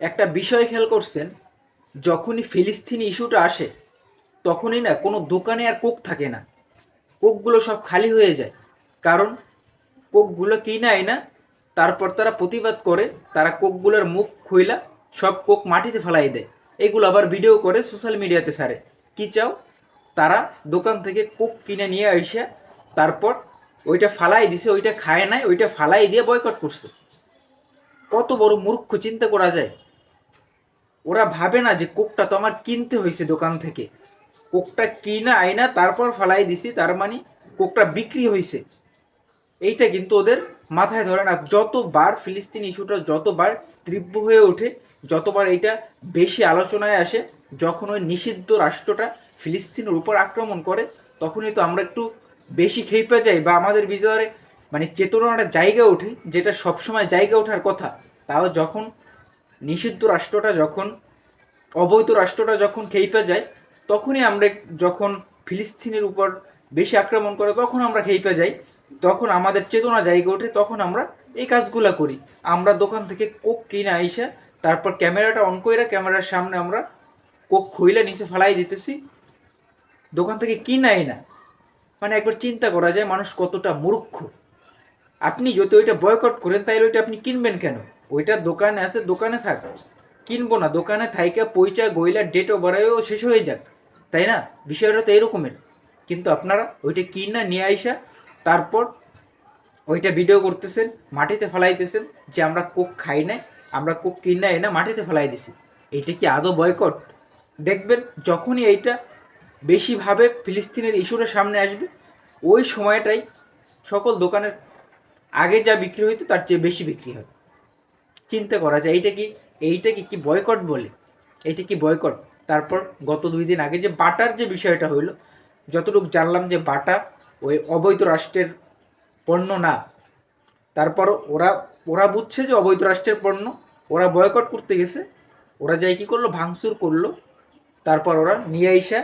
একটা বিষয় খেয়াল করছেন, যখনই ফিলিস্তিনি ইস্যুটা আসে, তখনই না কোনো দোকানে আর কোক থাকে না। কোকগুলো সব খালি হয়ে যায়। কারণ কোকগুলো কিনায় না, তারপর তারা প্রতিবাদ করে, তারা কোকগুলোর মুখ খুইলা সব কোক মাটিতে ফেলাই দেয়। এগুলো আবার ভিডিও করে সোশ্যাল মিডিয়াতে সারে। কি চাও? তারা দোকান থেকে কোক কিনে নিয়ে আইসা, তারপর ওইটা ফালাই দিছে, ওইটা খায় নাই, ওইটা ফালাই দিয়ে বয়কট করছে। কত বড় মূর্খ চিন্তা করা যায়। ওরা ভাবে না যে কোকটা তো আমার কিনতে হয়েছে দোকান থেকে। কোকটা কিনা, আইনা, তারপর ফালাই দিছি, তার মানে কোকটা বিক্রি হয়েছে। এইটা কিন্তু ওদের মাথায় ধরে না, যতবার ফিলিস্তিন ইস্যুটা যতবার তীব্র হয়ে ওঠে, যতবার এইটা বেশি আলোচনায় আসে, যখন ওই নিষিদ্ধ রাষ্ট্রটা ফিলিস্তিনের উপর আক্রমণ করে, তখনই তো আমরা একটু বেশি খেপে যাই বা আমাদের ভিতরে মানে চেতনার জায়গা ওঠে, যেটা সবসময় জায়গা ওঠার কথা। তাও যখন নিষিদ্ধ রাষ্ট্রটা যখন, অবৈধ রাষ্ট্রটা যখন খেইপে যায়, তখনই আমরা যখন ফিলিস্তিনের উপর বেশি আক্রমণ করে তখন আমরা খেইপে যাই, তখন আমাদের চেতনা জায়গা ওঠে, তখন আমরা এই কাজগুলা করি। আমরা দোকান থেকে কোক কিনে আইসা, তারপর ক্যামেরাটা অন কইরা ক্যামেরার সামনে আমরা কোক খুইলে নিচে ফেলাই দিতেছি, দোকান থেকে কিনাই না মানে একবার চিন্তা করা যায়, মানুষ কতটা মূর্খ। আপনি যদি ওইটা বয়কট করেন তাহলে ওইটা আপনি কিনবেন কেন? ওইটা দোকানে আছে, দোকানে থাক। কিনবো না, দোকানে থাইকা পয়সা গইলা ডেট ওভারেও শেষ হয়ে যাক। তাই না? বিষয়টা তো এরকমের। কিন্তু আপনারা ওইটা কিনা নিয়ে আইসা, তারপর ওইটা ভিডিও করতেছেন, মাটিতে ফেলাইতেছেন যে আমরা কোক খাই নাই, আমরা কোক কিনা এনে মাটিতে ফেলাই দিছি। এইটা কি আদৌ বয়কট দেখবেন যখনই এইটা বেশিভাবে ফিলিস্তিনের ইস্যুটা সামনে আসবে, ওই সময়টাই সকল দোকানের আগে যা বিক্রি হইতো, তার চেয়ে বেশি বিক্রি হয় চিন্তা করা যায়, এইটা কি এইটা কি কি বয়কট বলে? এইটা কি বয়কট তারপর গত দুই দিন আগে যে বাটার যে বিষয়টা হইল, যতটুকু জানলাম যে বাটা ওই অবৈধ রাষ্ট্রের পণ্য না তারপর ওরা ওরা বুঝছে যে অবৈধ রাষ্ট্রের পণ্য, ওরা বয়কট করতে গেছে, ওরা যাই কি করল, ভাঙচুর করল, তারপর ওরা নিয়ে আইসা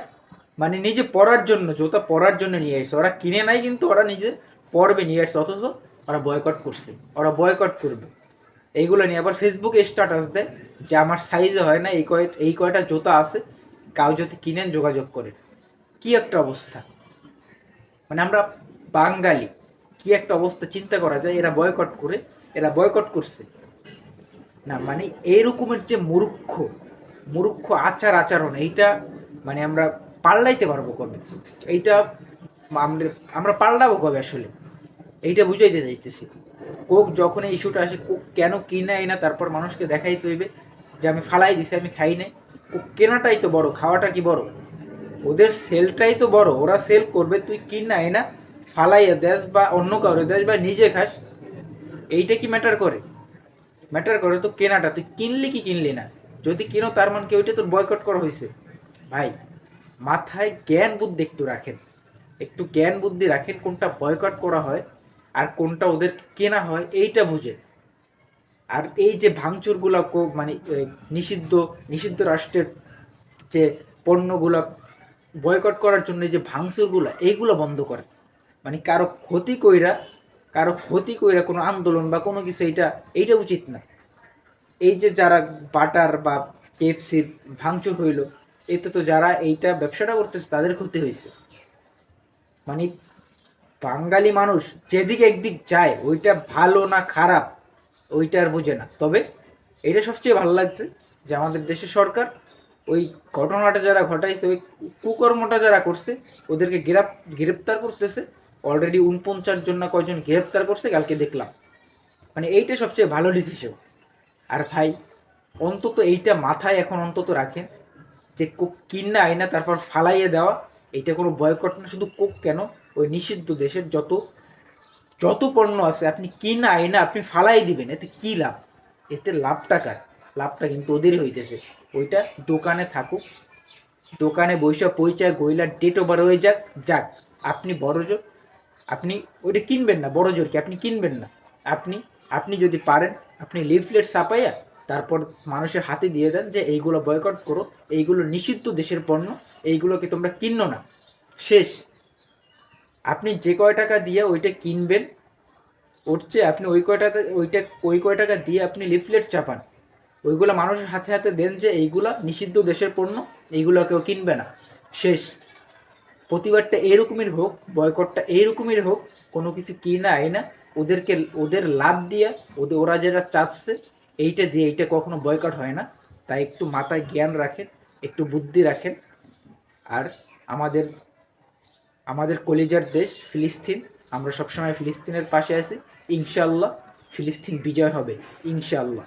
মানে নিজে পড়ার জন্য জুতা পরার জন্য নিয়ে আসছে ওরা কিনে নাই কিন্তু ওরা নিজে পড়বে নিয়ে আসছে, অথচ ওরা বয়কট করছে, ওরা বয়কট করবে। এইগুলো নিয়ে। আবার ফেসবুকে স্ট্যাটাস দেয় যে আমার সাইজে হয় না, এই কয় এই কয়টা জুতা আছে, কাউ যদি কিনেন যোগাযোগ করে কি একটা অবস্থা? মানে আমরা বাঙালি, কি একটা অবস্থা চিন্তা করা যায়, এরা বয়কট করে, এরা বয়কট করছে। না মানে এইরকমের যে মূর্খ মূর্খ আচার আচরণ, এইটা মানে আমরা পাল্টাইতে পারব কবে? এইটা আমরা আমরা পাল্টাবো কবে আসলে? এইটা বুঝাইতে চাইতেছি। কোক যখন এই ইস্যুটা আসে, কোক কেন কিনে না, তারপর মানুষকে দেখাই তৈবে যে আমি ফালাই দিছি, আমি খাই নাই। কোক কেনাটাই তো বড়, খাওয়াটা কি বড়? ওদের সেলটাই তো বড়, ওরা সেল করবে, তুই কিন না, ফালাইয়া দেশ বা অন্য কাউরে দেশ বা নিজে খাস, এইটা কি ম্যাটার করে? ম্যাটার করে তো কেনাটা, তুই কিনলি কি কিনলি না? যদি কিনো তার মানে কি ওইটা তোর বয়কট করা হয়েছে ভাই, মাথায় জ্ঞান বুদ্ধি একটু রাখেন, একটু জ্ঞান বুদ্ধি রাখেন কোনটা বয়কট করা হয় আর কোনটা ওদের কেনা হয় এইটা বুঝে। আর এই যে ভাঙচুরগুলো মানে নিষিদ্ধ নিষিদ্ধ রাষ্ট্রের যে পণ্যগুলো বয়কট করার জন্য যে ভাঙচুরগুলো, এইগুলো বন্ধ করে। মানে কারও ক্ষতি কইরা, কারও ক্ষতি কইরা কোনো আন্দোলন বা কোনো কিছু এইটা এইটা উচিত না। এই যে যারা বাটার বা কেএফসির ভাঙচুর হইল, এতে তো যারা এইটা ব্যবসাটা করতেছে তাদের ক্ষতি হয়েছে মানে বাঙালি মানুষ যেদিকে একদিক যায়, ওইটা ভালো না খারাপ, ওইটা আর বোঝে না। তবে এটা সবচেয়ে ভালো লাগছে যে আমাদের দেশের সরকার ওই ঘটনাটা যারা ঘটাইছে, ওই কুকর্মটা যারা করছে, ওদেরকে গ্রেপ গ্রেপ্তার করতেছে। অলরেডি উনপঞ্চাশ জন না কয়জন গ্রেপ্তার করছে, কালকে দেখলাম। মানে এইটা সবচেয়ে ভালো ডিসিশন আর ভাই, অন্তত এইটা মাথায় এখন অন্তত রাখেন যে কিনা আইনা তারপর ফালাইয়ে দেওয়া এইটা কোনো বয়কট না, শুধু কোক কেন? ওই নিষিদ্ধ দেশের যত যত পণ্য আছে, আপনি কিনা আইনা আপনি ফালাই দিবেন, এতে কি লাভ? এতে লাভটা কার? লাভটা কিন্তু ওদেরই হইতেছে। ওইটা দোকানে থাকুক, দোকানে বৈশা পয়সা গইলা ডেট ওভার হয়ে যাক যাক, আপনি বড় জোর আপনি ওইটা কিনবেন না বড় জোর কি, আপনি কিনবেন না। আপনি আপনি যদি পারেন, আপনি লিফলেট ছাপাইয়া তারপর মানুষের হাতে দিয়ে দেন যে এইগুলো বয়কট করো, এইগুলো নিষিদ্ধ দেশের পণ্য, এইগুলোকে তোমরা কিনো না। শেষ। আপনি যে কয় টাকা দিয়ে ওইটা কিনবেন, ওর চেয়ে আপনি ওই কয় টাকা, ওইটা, ওই কয় টাকা দিয়ে আপনি লিফলেট চাপান। ওইগুলো মানুষের হাতে হাতে দেন যে এইগুলা নিষিদ্ধ দেশের পণ্য এইগুলো কেউ কিনবে না। শেষ। প্রতিবাদটা এরকমের হোক বয়কটটা এইরকমের হোক, কোনো কিছু কিনা আয় না ওদেরকে, ওদের লাভ দিয়ে, ওদের, ওরা যেটা চাচ্ছে এইটা দিয়ে এইটা কখনো বয়কট হয় না। তাই একটু মাথায় জ্ঞান রাখেন, একটু বুদ্ধি রাখেন। আর আমাদের আমাদের কলিজার দেশ ফিলিস্তিন, আমরা সবসময় ফিলিস্তিনের পাশে আছি। ইনশাল্লাহ ফিলিস্তিন বিজয় হবে ইনশাল্লাহ